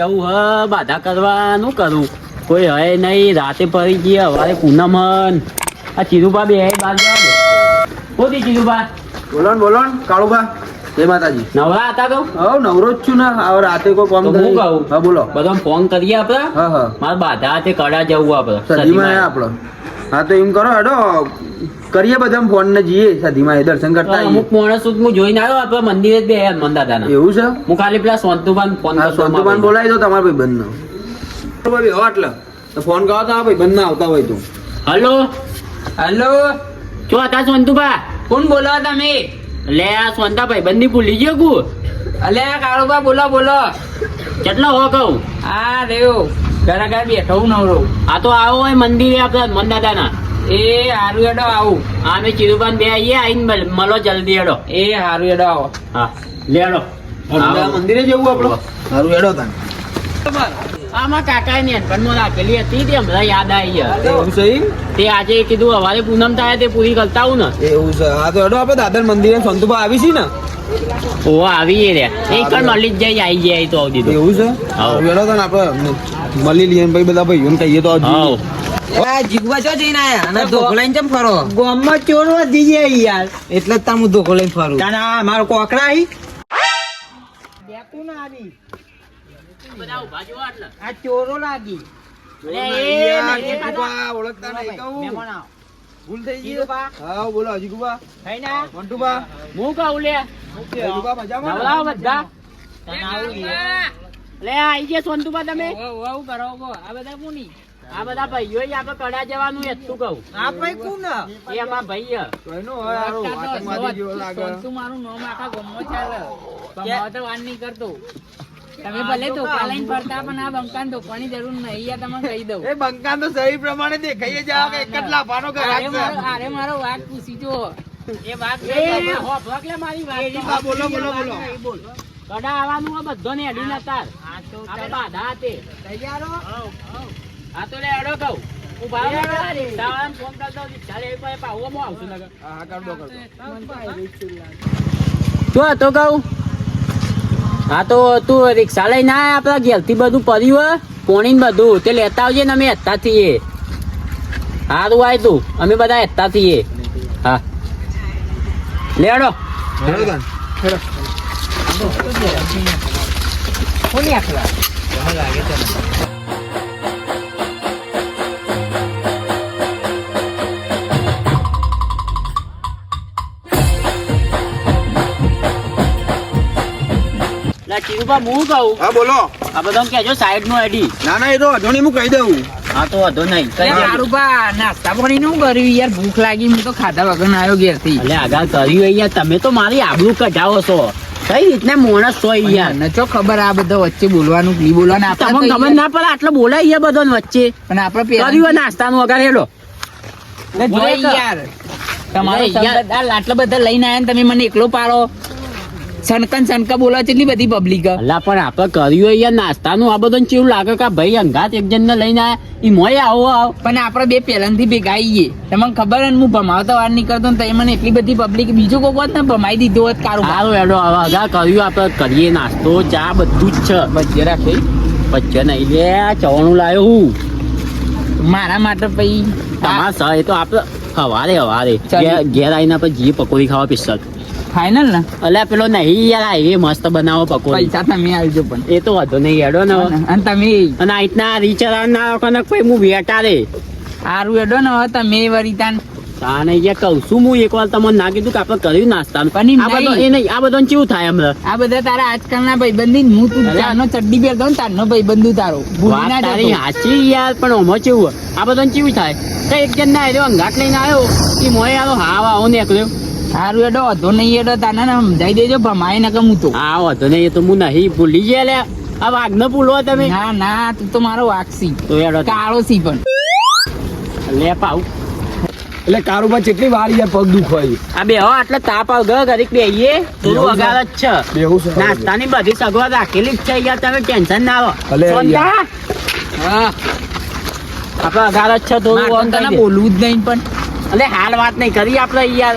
જવું હ બાધા કરવા નું કરું. કોઈ હે નહીં રાતે પડી ગઈ હવારે પૂનમન આ ચીરુબા બે બાર કોથી ચીરુબા બોલો ને બોલો ને કાળુબા જય માતાજી. નવરા હતા તો? હવ નવરો જ છું ને. હવે રાતે કોઈ કામ હું કહું? હા બોલો. બધા ફોન કરીએ આપડે હા હા. મારે બાધા હાથે કડા જવું આપડે સદીમાં આપણો હા તો એમ કરો હેડો. કરીએ બધા ફોન ને જઈએ સધીમાં એ દર્શન કરતા. અમુક માણસ હું જોઈને આવ્યો આપડે મંદિરે જ બે મંદાદાના એવું છે? હું ખાલી પેલા સોંતુબાન ફોન કરતો બોલાવી દો તમારા ભાઈ બંધ ભાઈ હો એટલે તો ફોન કરો તો ભાઈ બંધ ના આવતા હોય તો. હલો? હલો? જો હતા સોંતુબા કોણ બોલો તમે? લે આ સોંતા ભાઈ બંધી ભૂલી ગયો કુ. અલે કાળુબા બોલો બોલો. કેટલો હો કહું? આ રેવો. ઘરે ઘર બેઠો હું નવરો. આ તો આવો હોય મંદિરે આપડે મંદાદાના એ હારું એડો આવું. આમે ચીરુબાન બે આવીએ આવીને મળો જલ્દી એડો એ હારું એડો આવો. હા લેડો મંદિરે જવું આપણો સારું એડો તને. આમાં કાકા ને પણ રાખેલી હતી તે હમણાં યાદ આવી છે. તે આજે કીધું હવારે પૂનમ થાય તે પૂરી કરતા આવું ને. એવું છે. હા તો હેડો આપણે દાદર મંદિરે સંતુબા આવી છે ને? ઓ આવી રે. એક મળી જ જાય આવી જાય તો એવું છે? આપણે મળી લઈએ ને ભાઈ બધા ભાઈઓને કહીએ તો આ જીગવા ચો જઈને આયા? અને ધોકો લઈને ચમ ફરો? ગામમાં ચોરવા દીજે યાર. એટલે જ તાર ધોકો લઈને ફરું. મારો કોકડા આવી બેતું ના આવી બધા ઊભા જો આટલે. આ ચોરો લાગી. અલે એ યાર, નહીં, એ કાકા. જીગુબા, ઓળખતા નહીં કહું. મહેમાન આવો. ભૂલ થઈ ગઈ. હજી હા બોલો જીગુબા. થઈ ના? મંટુબા. હું કહું લે? જીગુબા મજામાં? બધા? તને આવું યાર. લે આઈ ગયા સોનતુબા તમે? આવું કરો આ બધા કોની આ બધા ભાઈઓ આપણે કડા જવાનું એ તું કહું? આપણે કોણ એ અમારા ભાઈ કોઈનો હોય હારો, આતંકવાદી જેવો લાગે. સોનતુ મારું નામ આખા ગામમાં ચાલે. પણ તો વાન નહીં કરતો. તમે ભલે ધોકા લઈને ફરતા પણ આ બંકાને ધોકવાની જરૂર નહીં. યાર તમે કહી દઉં. એ બંકાન તો સહી પ્રમાણે દેખાઈએ જાવ કે એક જ લાફાનો ઘરાક અરે મારો વાત પૂછી જો એ વાત એ હો, ભગલે મારી વાત બોલો, બોલો, બોલો. કડા આવવાનું આ બધો ને અડી ના તો આપણે બાધા. તૈયારો તો લે અડો કહું. ને. ફોન આવશું. હા, હતો કહું? હા તો તું રિક્ષા લઈને આય આપણા ઘેરથી બધું પડ્યું હોય પોણી ને બધું. તે લેતા આવજે ને અમે હેતા થઈએ. સારું આય તું. અમે બધા હેતા થઈએ. હા. લેડો કોની આખલા લા ચીરુબા હું કહું? હા બોલો. આ બધા કેજો સાઈડનું આઈડી. ના ના એ તો અઢોણી હું કહી દઉં. હા તો વાંધો નહીં. મારું બા નાસ્તા પાણી નું કર્યું યાર ભૂખ લાગી હું તો ખાધા વગર આવ્યો ઘેરથી એટલે આગળ કર્યું હોય યાર તમે તો મારી આબરૂ કઢાવો છો. કઈ રીતના માણસ છો યાર? ને ચો ખબર આ બધા વચ્ચે બોલવાનું નહીં બોલવાનું આપણે તમને ખબર ના પડે આટલો બોલાય યાર બધો વચ્ચે? પણ આપણે કર્યું હોય નાસ્તાનું વગર બોલાય યાર. તમારો આટલા બધા લઈને આયા તમે મને એકલો પાડો. સનકન સનકા બોલો એટલી બધી પબ્લિક અલા પણ આપણે કર્યું હોય યાર નાસ્તાનું આ બધું કેવું લાગે કે ભાઈ અંગાત એક જણને લઈને આયા? ઈ મોય આવો આવો. પણ આપણે બે પહેલાથી ભેગા આવીએ તમને ખબર હે ને હું ભમાવતો વાર નહીં કરતો ને તો મને એટલી બધી પબ્લિક બીજું કોઈ હોત ને ભમાઈ દીધું હોત કારું સારું હેડો હવે અગા કર્યું આપણે કરીએ નાસ્તો ચા બધું જ છે. વચ્ચે રાખે? વચ્ચે નહીં લે ચવાણું લાયો હું. મારા માટે પછી તમારા સહ એ તો આપણે હવારે હવારે. ઘેર આવીને આપણે જીએ પકોડી ખાવા પિસ્તલ ફાઇનલ ને? અલ્યા પેલો નહીં યાર એ મસ્ત બનાવો પકોડી. પૈસા તમે આવજો પણ. એ તો વાંધો નહીં હેડો ને. અને તમે અને આ રીતના રીચર ના કનક પછી હું વેટા રે. સારું એડો ને હવે તમે વરી તાન તાને યાર કહું છું હું એકવાર તમને ના કીધું કે આપણે કર્યું નાસ્તાનું. પણ આ બધો એ નહીં આ બધો કેવું થાય હમણાં આ બધા તારા આજકાલના ભાઈબંધી ને હું તું અરે. ચડ્ડી પહેરતો ને તારનો ભાઈબંધુ તારો. ભૂલી ના તારી હાચી યાર પણ ઓમો કેવું આ બધો કેવું થાય? તો એક જણ ના આવ્યો અંગાટ લઈને આવ્યો એ મોય આવ્યો હા આવો નીકળ્યો. સારું એડો વધો નહીં એડો તાને ને સમજાઈ દેજો ભમાય ના કે હું તો. હા વાંધો નહીં એ તો હું નહીં ભૂલી ગયા લે આ વાઘ ન ભૂલો તમે? ના ના તું તો મારો વાક્ષી તો એડો કાળો સી પણ. લે પાઉ. એટલે કારોબાર કેટલી વાર યાર પગ દુખાય. આ બે હો આટલે તાપ આવ ગયો ઘરે બેહીએ. થોડું અગાર જ છે. બેહું છે નાસ્તાની બધી સગવડ રાખેલી જ છે યાર તમે ટેન્શન ના આવો હા. આપણે અગાર જ છે થોડું તને બોલવું જ નહીં પણ. એટલે હાલ વાત નહીં કરી આપણે યાર.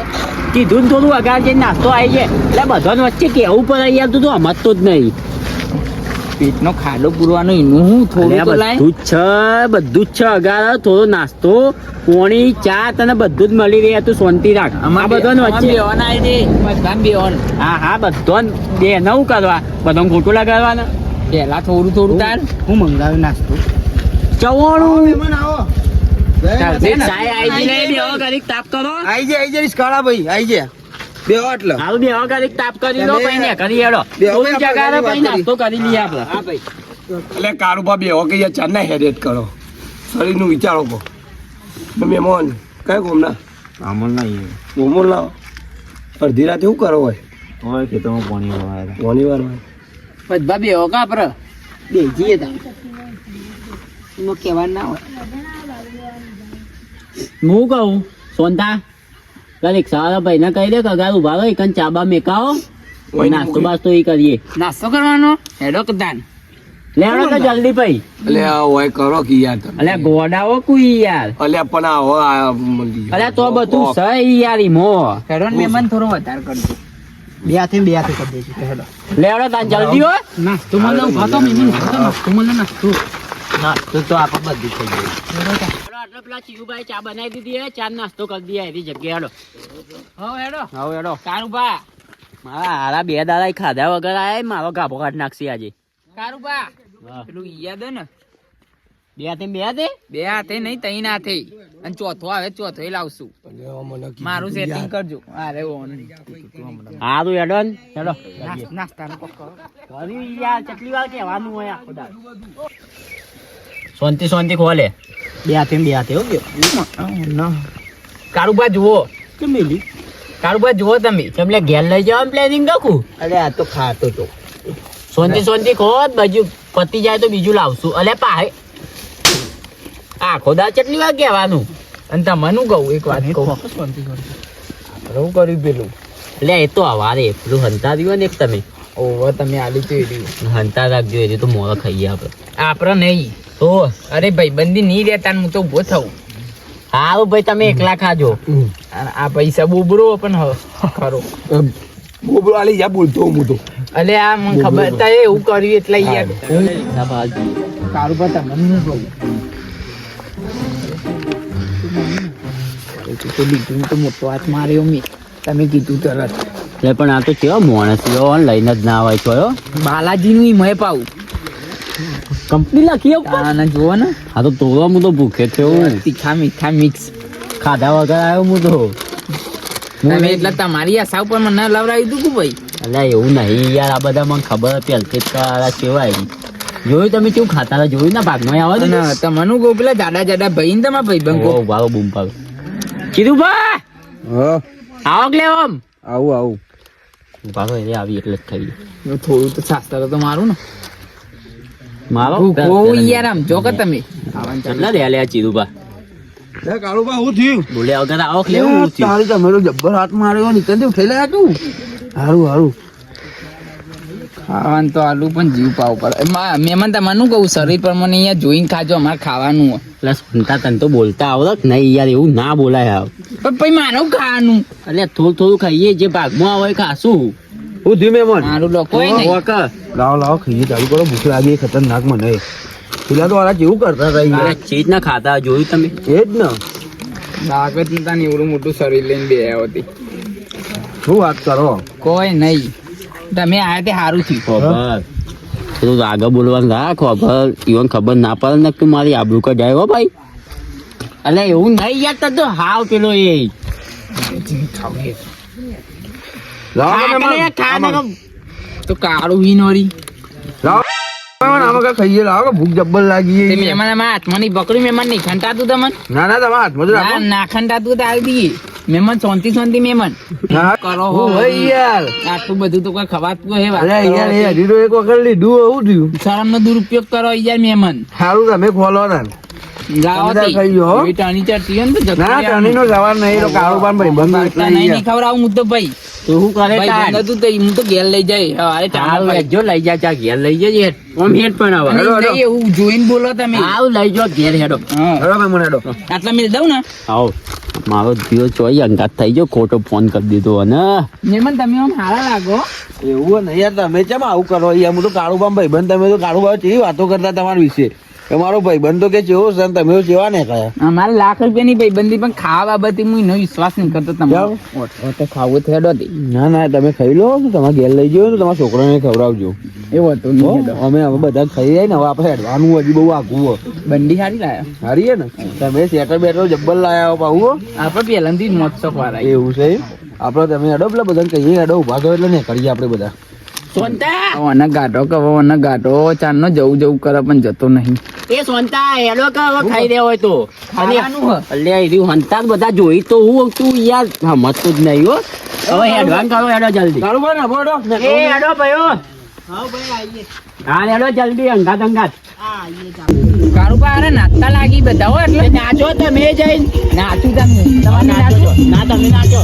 કીધું થોડું અગાર જઈને નાસ્તો આવી જાય. એટલે બધાને વચ્ચે કેવું પડે યાર તું તો સમજતો જ નહીં. પેટનો ખાડો પૂરવાનો એનું હું થોડું તો લાય. બધું છે બધું જ છે અગાર થોડો નાસ્તો પોણી ચા તને બધું જ મળી રહ્યા તું શાંતિ રાખ. આ બધાને વચ્ચે હા હા બધો બે નવું કરવા? બધા ખોટું લગાડવાના? પેલા થોડું થોડું તાર. હું મંગાવ્યું નાસ્તો. ચવાણું. મહેમાન આવો. તાપ કરો. આઈ જાય આઈ જાય કાળા ભાઈ આઈ જાય. બે એટલે હાલ બે ઘડીક તાપ કરી લો તમે- ને કરી હેડો. જગાડો વાત પછી કરી. નાસ્તો કરી. લઈએ આપણે. હા ભાઈ. એટલે બે હો કે ચારના હેરેટ કરો. શરીરનું વિચારો કહો તો કઈ કયા ગોમના? આમલ ના ગોમો લાવો અડધી રાતે શું કરો હોય? હોય ખેતરમાં પાણી વાળા. ઘણી વાર હોય. બધા બે હોકા આપડે બે તમે એમાં ના હોય. હું કહું સોનતા કરેક સારા ભાઈ ના કહી દે કે અગાર ઊભા રહી કન ચાબા મેકાઓ ઓય નાસ્તો બાસ્તો એ કરીએ. નાસ્તો કરવાનો? હેડો કદાન લેવડો કે જલ્દી ભાઈ. અલે ઓય કરો કે યાર તમે. અલ્યા ગોડાઓ કુઈ યાર. અલે પણ આ હો આ મળી તો બધું સહી યાર ઈમો હેડો ને મેમન થોડો વધાર કરજો. બે હાથે બે હાથે કરી દેજો તો હેડો. લેવડો તાન જલ્દી હો. નાસ્તો મને ઊભા મહેમાન ઊભા નાસ્તો મને નાસ્તો. નાસ્તો તો આપ બધું થઈ ગયું આટલો પેલા ચીયુભાઈ ચા બનાવી દીધી હે. ચા નાસ્તો કરી દઈએ. એની જગ્યાએ હેડો. હો હેડો. હવે હેડો. કારુબા મારા હારા બે દાડા ખાધા વગર આયા મારો ગાભો કાઢ નાખશે આજે. કારુબા પેલું યાદ ને. બે હાથે બે હાથે? બે હાથે નહીં ત્રણ હાથે અને ચોથો આવે ચોથો એ લાવશું. મારું સેટિંગ કરજો. અરે ઓન હારું હેડો ને. હેડો. નાસ્તાનો કોક કરો યાર કેટલી વાર કહેવાનું હોય આખો દાડો. શાંતિ શાંતિ ખોલે બે હાથે બે હાથે કારુબા જુઓ. કારુબા જુઓ તમે. તમને ઘેર લઈ જવાનું પ્લાનિંગ રાખું? અરે આ તો ખાતો તો. શાંતિ શાંતિ ખો. બાજુ પતી જાય તો બીજું લાવશું. અલે પાહે. આખો દાડો કેટલી વાર કહેવાનું? અને તમારું કહું એક વાત કહું. હું કર્યું પેલું? એટલે એ તો અવારે પેલું હંતા રહ્યું ને એક તમે. ઓવર તમે આલી તો એડી હંતા રાખજો એ તો મોડો ખાઈએ આપણે. આપણે નહીં. તો? અરે ભાઈ બંદી નહીં રહેતા ને હું તો ઊભો થઉં. હારું ભાઈ તમે એકલા ખાજો. આ પૈસા બોબરો પણ હ- ખરો. બોબડો આલી જા બોલતો હું તો. અલે આ મને ખબર હતા એવું કર્યું એટલે યાર કારુબા તમને હું કહું તો લીધું તો મોટો હાથ માર્યો મેં. તમે કીધું તરત. એટલે પણ આ તો કેવો માણસ એવો લઈને જ ના હોય છો બાલાજીનું ઈ મય પાવું કંપની લખી આને જુઓ ને. આ તો તોડવા હું તો ભૂખે થયો હું. તીખા મીઠા મિક્સ ખાધા વગર આવ્યો હું તો. તમે એટલે તમારી આશા ઉપર મને લવરાવી દીધું ભાઈ? અલ્યા એવું નહીં યાર આ બધા મને ખબર હતી પહેલથી જ કે આ કેવાય જોયું તમે કેવું ખાતા હતા? જોયું ના ભાગમાં આવે ને તમારું કહું પેલા જાડા જાડા ભાઈ ને તમારા ભાઈ બંકો ભાવ બૂમ પાવ કીધું ભાઈ? હા. આવો કે લેવો આમ આવું આવું. ભાગો એ આવી એટલે જ ખાઈ થોડું તો શાસ્ત્ર તો મારું ને. મારો? ભૂખો યાર આમ જો કે તમે. કેટલા લે લે ચીરુબા લે કાળુબા હું થયું? બોલે વગર આવો કે લેવું હું થયું? તારી તમારો જબ્બર હાથ માર્યો ને તને ઉઠી લે તું. હારું હારું. ખાવાનું તો આલુ પણ જીવ પાવ પડે મા- મહેમાન તમારું કહું શરીર પર મને અહીંયા જોઈને ખાજો અમારે ખાવાનું હોય. એટલે સુનતા તને તો બોલતા આવડે નહીં યાર એવું ના બોલાય આવ. પણ પછી મારું ખાવાનું? એટલે થોડું થોડું ખાઈએ જે ભાગમાં આવે ખાશું. હું થયું મન. મારું લોકો લાવ લાવ ખાઈએ. ચાલુ કરો ભૂખ લાગી ખતરનાક મને. પેલા તો વાળા જેવું કરતા હતા આ ચીજ ના ખાતા જોયું તમે? એ જ ને. તાકાત નતા ને એવડું મોટું શરીર લઈને બે હતી શું વાત કરો? કોઈ નહીં. તમે આયા તે સારું થયું. ખબર. થોડું આગળ બોલવાનું રાખ ખબર. ઈવન ખબર ના પડે ને કે મારી આબરૂ કઢાય હો ભાઈ. એટલે એવું નહીં યાર તો તો હાવ પેલો એ. તો કાળું ખાઈએ લાવો ભૂખ જબ્બર લાગી. મહેમાન આમાં હાથમાં નહીં પકડ્યું મહેમાન નહીં. ખંટાતું તમને ના ના તમારા હાથમાં ના ખંટાતું તો આવી દઈએ મહેમાન શાંતિ શાંતિ મહેમાન કરો હો. યાર. આટલું બધું તો કોઈ ખવાતું હે વાત યાર એ એક વખત લીધું એવું થયું. દુરુપયોગ કરો યાર મહેમાન સારું તમે ખોલો ને. બધા ભાઈ બંધ ભાઈ. ભાઈ? બંધ મારો જીઓ ચોઈ અંગાત થઈ ગયો ખોટો ફોન કરી દીધો અને. નિર્મલ તમે આમ સારા લાગો. એવું નહીં યાર તમે કેમ આવું કરો? યાર હું તો કાળુબામ ભાઈબંધ તમે તો કાળુબામ કેવી વાતો કરતા તમારા વિશે? ભાઈ ભાઈબંધ તો કે કેવો છે તમે જેવા ને કયા? અમારે લાખ ભાઈ ભાઈબંધી પણ ખાવા બાબતે હું એનો વિશ્વાસ નહીં કરતો તમે ઓટો ખાવું થયો હતી ના ના તમે ખાઈ લો તો તમારે ઘેર લઈ જજો ને તમારા છોકરાને ખવડાવજો. એવું હતું અમે હવે બધા ખાઈ જાય ને હવે આપણે હેડવાનું હજી બહુ આઘું હો બંડી સારી લાયા? સારી હે ને? તમે સેટર બેટર જબ્બલ લાયા હો પાવું હો. આપણે પહેલાથી જ શોખ વાળા એવું છે? આપણે તમે હેડો પેલા બધાને કહીએ હેડો ઊભા કરો એટલે ને કરીએ આપણે બધા. સોનતા! ઓને ગાઢો કે ઓને ગાઢો. ચારનો જવું જવું કરે પણ જતો નહીં. એ સોનતા હેડો કે હવે ખાઈ રહ્યો હોય તો. અને અલ્યા એ રહ્યું હંતા બધા જોઈ તો હું તું યાર. સમજતું જ નહીં હો. હવે હેડવાન કરો હેડો જલ્દી. કાળુભાઈ ને બોડો એ હેડો ભાઈઓ. હા હેડો જલ્દી અંગાત અંગાત. કારુબા અરે નાચતા લાગી બધા હો એટલે નાચો તમે જઈને. નાચું તમે. તમે નાચો. ના તમે નાચો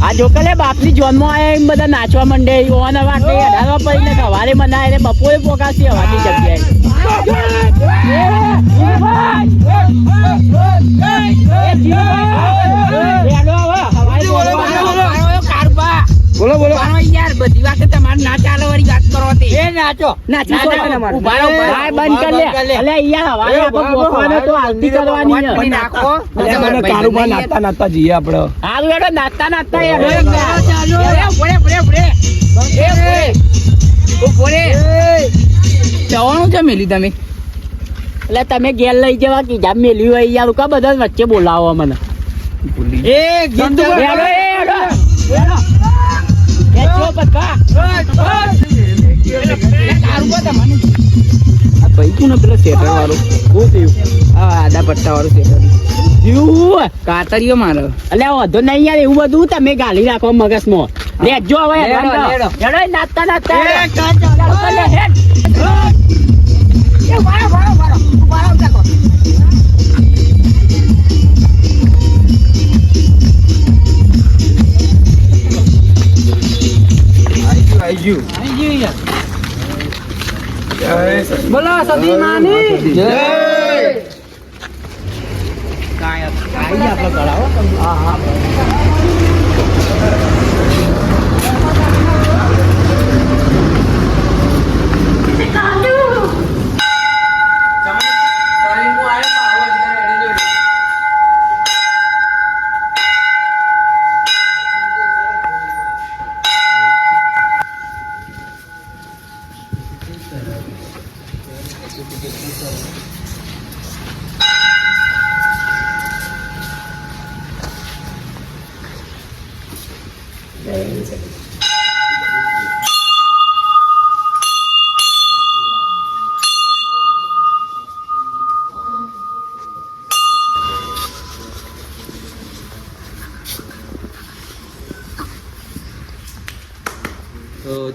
આ જો કલે બાપની જોનમાં આયા એમ બધા નાચવા માંડે ઓન હવે આટલે અઢારવા પડીને સવારે મનાય ને બપોરે પોકાશી હવાની જગ્યાએ. બોલો બોલો. યાર બધી વાત તમારે ના ચાલે વાળી વાત કરો તે. એ નાચો. નાચો. ઊભા રહો, ઊભા બંધ કર લે. અલે યાર હવારે આપણે બરાબર, તો આલતી કરવાની છે. પણ નાખો. અલે મને કારુમાં નાતા નાતા જઈએ આપણે હારું નાતા નાતા એ ચાલો. એ ભોળે, ભોળે, ભોળે. એ ભોળે. ઓ ભોળે. જવાનું છે મેલી તમે. એટલે તમે ઘેર લઈ જવા કીધા મેલ્યું હોય યાર કા બધા વચ્ચે બોલાવો મને. એ ગીત ભાઈ કોણ પેલો શેટર વાળો શું થયું આ આદા પટ્ટા વાળું છે જીવું કાતરીઓ મારો એટલે વધુ નહીં યાર એવું બધું તમે ગાલી રાખો મગજમાં લેજો હવે લેડો, હેડો લેડો. હેડો એ નાચતા નાચતા હેડો. ચાલો, ગયું જય સચિન. બોલો સતી માની જય તો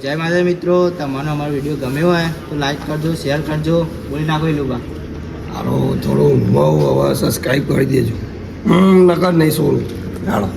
જય માતા મિત્રો, તમને અમારો વીડિયો ગમ્યો હોય તો લાઈક કરજો શેર કરજો. બોલી નાખો એ લોકો. હાલો, થોડું ઊંઘમાં હવે સબસ્ક્રાઈબ કરી દેજો. નકર નહીં સોનું હાલો.